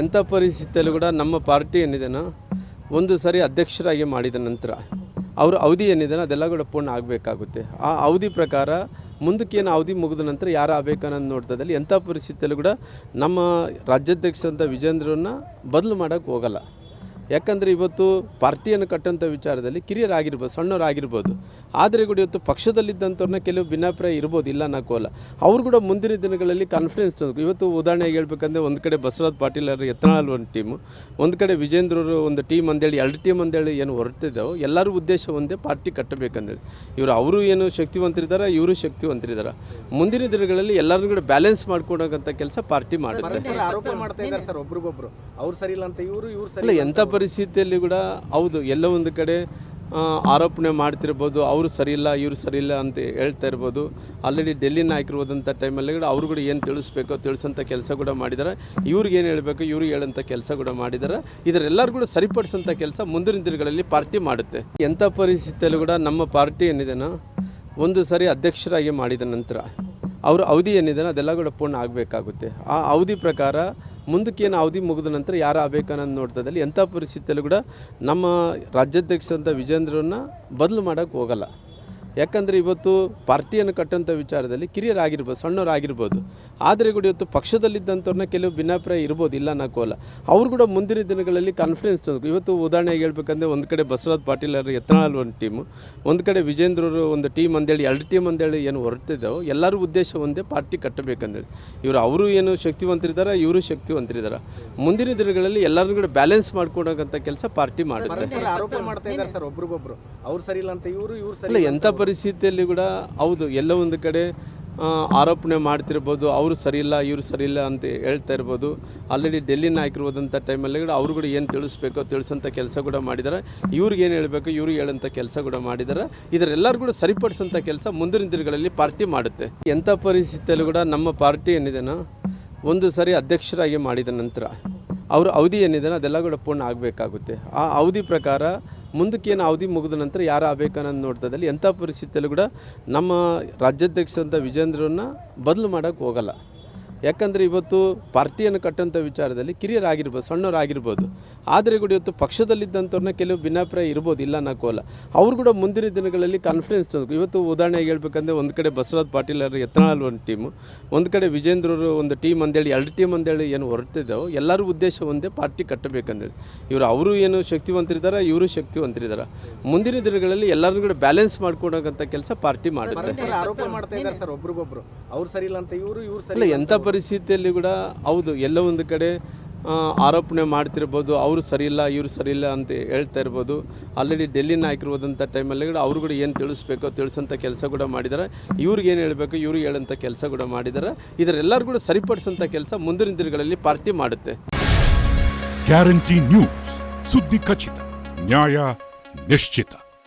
ಎಂಥ ಪರಿಸ್ಥಿತಿಯಲ್ಲೂ ಕೂಡ ನಮ್ಮ ಪಾರ್ಟಿ ಏನಿದೆನೋ ಒಂದು ಸಾರಿ ಅಧ್ಯಕ್ಷರಾಗಿ ಮಾಡಿದ ನಂತರ ಅವರ ಅವಧಿ ಏನಿದೆನೋ ಅದೆಲ್ಲ ಕೂಡ ಪೂರ್ಣ ಆಗಬೇಕಾಗುತ್ತೆ. ಆ ಅವಧಿ ಪ್ರಕಾರ ಮುಂದಕ್ಕೇನು ಅವಧಿ ಮುಗಿದ ನಂತರ ಯಾರು ಆಗಬೇಕನ್ನೋದು ನೋಡ್ತದಲ್ಲಿ ಎಂಥ ಪರಿಸ್ಥಿತಿಯಲ್ಲೂ ಕೂಡ ನಮ್ಮ ರಾಜ್ಯಾಧ್ಯಕ್ಷರಂಥ ವಿಜೇಂದ್ರನ್ನ ಬದಲು ಮಾಡೋಕ್ಕೆ ಹೋಗಲ್ಲ. ಯಾಕಂದರೆ ಇವತ್ತು ಪಾರ್ಟಿಯನ್ನು ಕಟ್ಟಂಥ ವಿಚಾರದಲ್ಲಿ ಕಿರಿಯರಾಗಿರ್ಬೋದು ಸಣ್ಣವರಾಗಿರ್ಬೋದು. ಆದರೆ ಕೂಡ ಇವತ್ತು ಪಕ್ಷದಲ್ಲಿದ್ದಂಥವ್ರನ್ನ ಕೆಲವು ಭಿನ್ನಾಭಿಪ್ರಾಯ ಇರ್ಬೋದು ಇಲ್ಲ ಅನ್ನೋಕ್ಕೋಲ್ಲ ಅವ್ರು ಕೂಡ ಮುಂದಿನ ದಿನಗಳಲ್ಲಿ ಕಾನ್ಫಿಡೆನ್ಸ್ ತಂದು ಇವತ್ತು ಉದಾಹರಣೆಗೆ ಹೇಳ್ಬೇಕಂದ್ರೆ ಒಂದು ಕಡೆ ಬಸವರಾಜ್ ಪಾಟೀಲ್ ಅವರು ಎತ್ತನಾಳ್ ಒಂದು ಟೀಮು ಒಂದು ಕಡೆ ವಿಜೇಂದ್ರರು ಒಂದು ಟೀಮ್ ಅಂದೇಳಿ ಎರಡು ಟೀಮ್ ಅಂದೇಳಿ ಏನು ಹೊರಟಿದ್ದಾವೆ ಎಲ್ಲರೂ ಉದ್ದೇಶ ಒಂದೇ ಪಾರ್ಟಿ ಕಟ್ಟಬೇಕಂದೇಳಿ ಇವರು ಅವರು ಏನು ಶಕ್ತಿವಂತರಿದ್ದಾರೆ ಇವರು ಶಕ್ತಿವಂತರಿದ್ದಾರೆ ಮುಂದಿನ ದಿನಗಳಲ್ಲಿ ಎಲ್ಲರನ್ನೂ ಕೂಡ ಬ್ಯಾಲೆನ್ಸ್ ಮಾಡ್ಕೊಡೋಂಥ ಕೆಲಸ ಪಾರ್ಟಿ ಮಾಡುತ್ತೆ. ಪರಸ್ಪರ ಆರೋಪ ಮಾಡ್ತಾ ಇದ್ದಾರೆ ಸರ್ ಒಬ್ರಿಗೊಬ್ರು. ಅವ್ರು ಸರಿ ಇಲ್ಲ ಅಂತ ಇವರು ಇವ್ರು ಸರಿ ಅಲ್ಲ ಎಂಥ ಪರಿಸ್ಥಿತಿಯಲ್ಲಿ ಕೂಡ ಹೌದು, ಎಲ್ಲ ಒಂದು ಕಡೆ ಆರೋಪಣೆ ಮಾಡ್ತಿರ್ಬೋದು, ಅವರು ಸರಿ ಇಲ್ಲ ಇವರು ಸರಿ ಇಲ್ಲ ಅಂತ ಹೇಳ್ತಾ ಇರ್ಬೋದು. ಆಲ್ರೆಡಿ ಡೆಲ್ಲಿ ನಾಯಕರು ಹೋದಂಥ ಟೈಮಲ್ಲಿ ಕೂಡ ಅವರು ಕೂಡ ಏನು ತಿಳಿಸ್ಬೇಕೋ ತಿಳಿಸೋಂಥ ಕೆಲಸ ಕೂಡ ಮಾಡಿದ್ದಾರೆ. ಇವ್ರಿಗೆ ಏನು ಹೇಳಬೇಕು ಇವ್ರಿಗೆ ಹೇಳೋಂಥ ಕೆಲಸ ಕೂಡ ಮಾಡಿದ್ದಾರೆ. ಇದರೆಲ್ಲರೂ ಕೂಡ ಸರಿಪಡಿಸೋಂಥ ಕೆಲಸ ಮುಂದಿನ ದಿನಗಳಲ್ಲಿ ಪಾರ್ಟಿ ಮಾಡುತ್ತೆ. ಎಂಥ ಪರಿಸ್ಥಿತಿಯಲ್ಲೂ ಕೂಡ ನಮ್ಮ ಪಾರ್ಟಿ ಏನಿದೆನೋ, ಒಂದು ಸಾರಿ ಅಧ್ಯಕ್ಷರಾಗಿ ಮಾಡಿದ ನಂತರ, ಅವ್ರ ಅವಧಿ ಏನಿದೆ ಅದೆಲ್ಲ ಕೂಡ ಪೂರ್ಣ ಆಗಬೇಕಾಗುತ್ತೆ. ಆ ಅವಧಿ ಪ್ರಕಾರ ಮುಂದಕ್ಕೇನು ಅವಧಿ ಮುಗಿದ ನಂತರ ಯಾರು ಆಗಬೇಕನ್ನೋದು ನೋಡ್ತದಲ್ಲಿ ಎಂಥ ಪರಿಸ್ಥಿತಿಯಲ್ಲೂ ಕೂಡ ನಮ್ಮ ರಾಜ್ಯಾಧ್ಯಕ್ಷರಂಥ ವಿಜೇಂದ್ರನ್ನ ಬದಲು ಮಾಡೋಕ್ಕೆ ಹೋಗಲ್ಲ. ಯಾಕಂದರೆ ಇವತ್ತು ಪಾರ್ಟಿಯನ್ನು ಕಟ್ಟಂಥ ವಿಚಾರದಲ್ಲಿ ಕಿರಿಯರಾಗಿರ್ಬೋದು ಸಣ್ಣವರಾಗಿರ್ಬೋದು. ಆದರೆ ಕೂಡ ಇವತ್ತು ಪಕ್ಷದಲ್ಲಿದ್ದಂಥವ್ರನ್ನ ಕೆಲವು ಭಿನ್ನಾಭಿಪ್ರಾಯ ಇರ್ಬೋದು ಇಲ್ಲ ಅನ್ನೋಕ್ಕೋಲ್ಲ ಅವ್ರು ಕೂಡ ಮುಂದಿನ ದಿನಗಳಲ್ಲಿ ಕಾನ್ಫಿಡೆನ್ಸ್ ತಂದ್ರು. ಇವತ್ತು ಉದಾಹರಣೆಗೆ ಹೇಳ್ಬೇಕಂದ್ರೆ ಒಂದು ಕಡೆ ಬಸವರಾಜ್ ಪಾಟೀಲ್ ಅವರು ಎತ್ತನಾಳ್ ಒಂದು ಟೀಮು ಒಂದು ಕಡೆ ವಿಜೇಂದ್ರರು ಒಂದು ಟೀಮ್ ಅಂದೇಳಿ ಎರಡು ಟೀಮ್ ಅಂದೇಳಿ ಏನು ಹೊರಟಿದ್ದಾವೆ ಎಲ್ಲರೂ ಉದ್ದೇಶ ಒಂದೇ ಪಾರ್ಟಿ ಕಟ್ಟಬೇಕಂದೇಳಿ ಇವರು ಅವರು ಏನು ಶಕ್ತಿವಂತರಿದ್ದಾರೆ ಇವರು ಶಕ್ತಿವಂತರಿದ್ದಾರೆ. ಮುಂದಿನ ದಿನಗಳಲ್ಲಿ ಎಲ್ಲರನ್ನೂ ಕೂಡ ಬ್ಯಾಲೆನ್ಸ್ ಮಾಡ್ಕೊಡೋಕ್ಕಂಥ ಕೆಲಸ ಪಾರ್ಟಿ ಮಾಡುತ್ತೆ. ಅವ್ರು ಸರಿ ಇಲ್ಲ ಅಂತ ಇವರು ಇವ್ರು ಎಂಥ ಪರಿಸ್ಥಿತಿಯಲ್ಲಿ ಕೂಡ ಹೌದು ಎಲ್ಲ ಒಂದು ಕಡೆ ಆರೋಪಣೆ ಮಾಡ್ತಿರ್ಬೋದು, ಅವರು ಸರಿಯಿಲ್ಲ, ಇವರು ಸರಿ ಇಲ್ಲ ಅಂತ ಹೇಳ್ತಾ ಇರ್ಬೋದು. ಆಲ್ರೆಡಿ ಡೆಲ್ಲಿ ನಾಯಕರು ಟೈಮಲ್ಲಿ ಕೂಡ ಅವರು ಕೂಡ ಏನು ತಿಳಿಸ್ಬೇಕೋ ತಿಳಿಸೋಂಥ ಕೆಲಸ ಕೂಡ ಮಾಡಿದ್ದಾರೆ ಇವ್ರಿಗೆ ಏನು ಹೇಳಬೇಕು, ಇವ್ರಿಗೆ ಹೇಳೋಂಥ ಕೆಲಸ ಕೂಡ ಮಾಡಿದ್ದಾರೆ ಇದರೆಲ್ಲರೂ ಕೂಡ ಸರಿಪಡಿಸೋಂಥ ಕೆಲಸ ಮುಂದಿನ ದಿನಗಳಲ್ಲಿ ಪಾರ್ಟಿ ಮಾಡುತ್ತೆ. ಎಂಥ ಪರಿಸ್ಥಿತಿಯಲ್ಲೂ ಕೂಡ ನಮ್ಮ ಪಾರ್ಟಿ ಏನಿದೆನೋ, ಒಂದು ಸರಿ ಅಧ್ಯಕ್ಷರಾಗಿ ಮಾಡಿದ ನಂತರ, ಅವರ ಅವಧಿ ಏನಿದೆ ಅದೆಲ್ಲ ಕೂಡ ಪೂರ್ಣ ಆಗಬೇಕಾಗುತ್ತೆ. ಆ ಅವಧಿ ಪ್ರಕಾರ ಮುಂದಕ್ಕೇನು ಅವಧಿ ಮುಗಿದ ನಂತರ ಯಾರು ಆಗಬೇಕನ್ನೋದು ನೋಡ್ತದಲ್ಲಿ ಎಂಥ ಪರಿಸ್ಥಿತಿಯಲ್ಲೂ ಕೂಡ ನಮ್ಮ ರಾಜ್ಯಾಧ್ಯಕ್ಷರಂಥ ವಿಜೇಂದ್ರನ್ನ ಬದಲು ಮಾಡೋಕ್ಕೆ ಹೋಗಲ್ಲ. ಯಾಕಂದರೆ ಇವತ್ತು ಪಾರ್ಟಿಯನ್ನು ಕಟ್ಟಂಥ ವಿಚಾರದಲ್ಲಿ ಕಿರಿಯರಾಗಿರ್ಬೋದು ಸಣ್ಣವರಾಗಿರ್ಬೋದು. ಆದರೆ ಕೂಡ ಇವತ್ತು ಪಕ್ಷದಲ್ಲಿದ್ದಂಥವ್ರನ್ನ ಕೆಲವು ಭಿನ್ನಾಭಿಪ್ರಾಯ ಇರ್ಬೋದು ಇಲ್ಲ ಅನ್ನೋಕ್ಕೋಲ್ಲ ಅವ್ರು ಕೂಡ ಮುಂದಿನ ದಿನಗಳಲ್ಲಿ ಕಾನ್ಫಿಡೆನ್ಸ್. ಇವತ್ತು ಉದಾಹರಣೆಗೆ ಹೇಳ್ಬೇಕಂದ್ರೆ ಒಂದು ಕಡೆ ಬಸವರಾಜ್ ಪಾಟೀಲ್ ಅವರು ಎತ್ತನಾಳ್ ಒಂದು ಟೀಮು ಒಂದು ಕಡೆ ವಿಜೇಂದ್ರರು ಒಂದು ಟೀಮ್ ಅಂದೇಳಿ ಎರಡು ಟೀಮ್ ಅಂದೇಳಿ ಏನು ಹೊರಟಿದ್ದಾವೆ ಎಲ್ಲರೂ ಉದ್ದೇಶ ಒಂದೇ ಪಾರ್ಟಿ ಕಟ್ಟಬೇಕಂದೇಳಿ ಇವರು ಅವರು ಏನು ಶಕ್ತಿವಂತರಿದ್ದಾರೆ ಇವರು ಶಕ್ತಿವಂತರಿದ್ದಾರೆ ಮುಂದಿನ ದಿನಗಳಲ್ಲಿ ಎಲ್ಲರನ್ನೂ ಕೂಡ ಬ್ಯಾಲೆನ್ಸ್ ಮಾಡ್ಕೊಡೋಕ್ಕಂಥ ಕೆಲಸ ಪಾರ್ಟಿ ಮಾಡುತ್ತೆ. ಆರೋಪ ಮಾಡ್ತಾ ಇದ್ದಾರೆ ಸರ್ ಒಬ್ರಿಗೊಬ್ರು. ಅವ್ರು ಸರಿ ಇಲ್ಲ ಅಂತ ಇವರು ಇವರು ಸರಿ ಇಲ್ಲ ಎಂಥ ಪರಿಸ್ಥಿತಿಯಲ್ಲಿ ಕೂಡ ಹೌದು, ಎಲ್ಲ ಒಂದು ಕಡೆ ಆರೋಪಣೆ ಮಾಡ್ತಿರ್ಬೋದು, ಅವರು ಸರಿಯಿಲ್ಲ, ಇವರು ಸರಿ ಇಲ್ಲ ಅಂತ ಹೇಳ್ತಾ ಇರ್ಬೋದು. ಆಲ್ರೆಡಿ ಡೆಲ್ಲಿ ನಾಯಕರು ಟೈಮಲ್ಲಿ ಕೂಡ ಅವ್ರು ಕೂಡ ಏನು ತಿಳಿಸ್ಬೇಕೋ ತಿಳಿಸೋಂಥ ಕೆಲಸ ಕೂಡ ಮಾಡಿದ್ದಾರೆ. ಇವ್ರಿಗೆ ಏನು ಹೇಳಬೇಕು ಇವ್ರಿಗೆ ಹೇಳೋಂಥ ಕೆಲಸ ಕೂಡ ಮಾಡಿದ್ದಾರೆ. ಇದರೆಲ್ಲರೂ ಕೂಡ ಸರಿಪಡಿಸೋಂಥ ಕೆಲಸ ಮುಂದಿನ ದಿನಗಳಲ್ಲಿ ಪಾರ್ಟಿ ಮಾಡುತ್ತೆ. ಗ್ಯಾರಂಟಿ ನ್ಯೂಸ್ ಸುದ್ದಿ ಖಚಿತ ನ್ಯಾಯ ನಿಶ್ಚಿತ